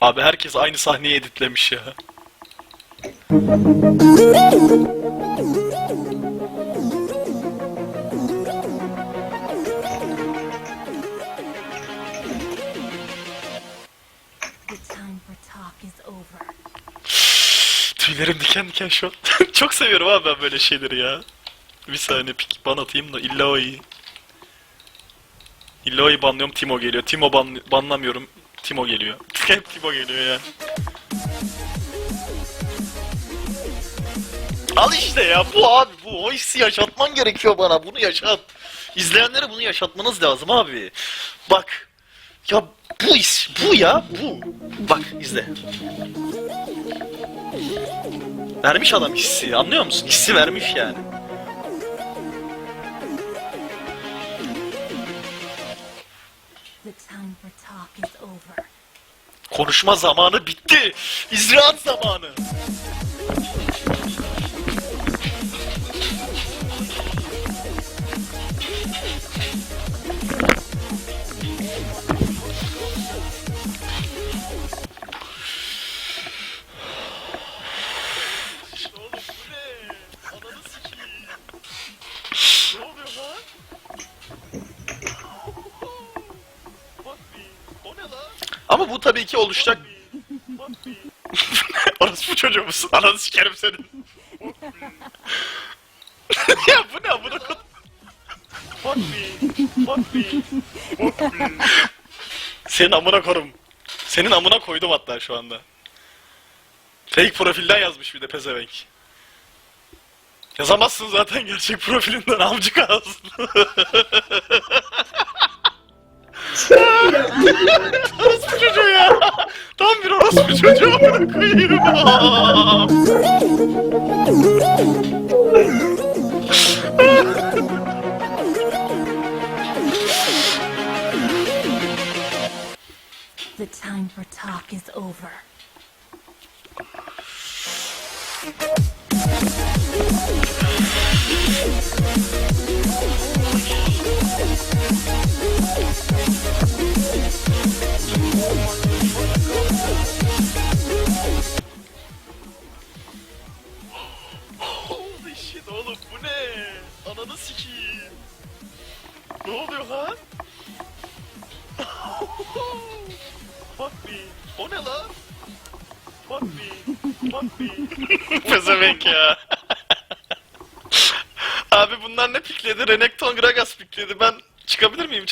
Abi herkes aynı sahneyi editlemiş ya. Tüylerim diken diken şu an. Çok seviyorum abi ben böyle şeyleri ya. Bir saniye pik ban atayım da illa o iyi. İlla o'yu banlıyorum Timo geliyor. Timo ban, banlamıyorum. Timo geliyor. Hep Timo geliyor ya. Al işte ya bu abi bu o hissi yaşatman gerekiyor bana bunu yaşat. İzleyenlere bunu yaşatmanız lazım abi. Bak ya bu his bu ya bu. Bak izle. Vermiş adam hissi anlıyor musun? Hissi vermiş yani. Konuşma zamanı bitti. İzraat zamanı. Ama bu tabii ki oluşacak. Orası bu çocuğu musun? Ananı sikerim senin. ya bu ne amına kod? Fuck me. Fuck me. Fuck me. Senin amına korum. Senin amına koydum hatta şu anda. Fake profilden yazmış bir de pezevenk. Yazamazsın zaten gerçek profilinden amcık ağzını. 그 이름아 The time for talk is over. Shit oğlum bu ne? Ananı sikeyim. Ne oluyor lan? Fuck me. O ne lan? Fuck me. Fuck me. Pezevenk ya. Abi bunlar ne pikledi? Renekton Gragas pikledi. Ben çıkabilir miyim chat?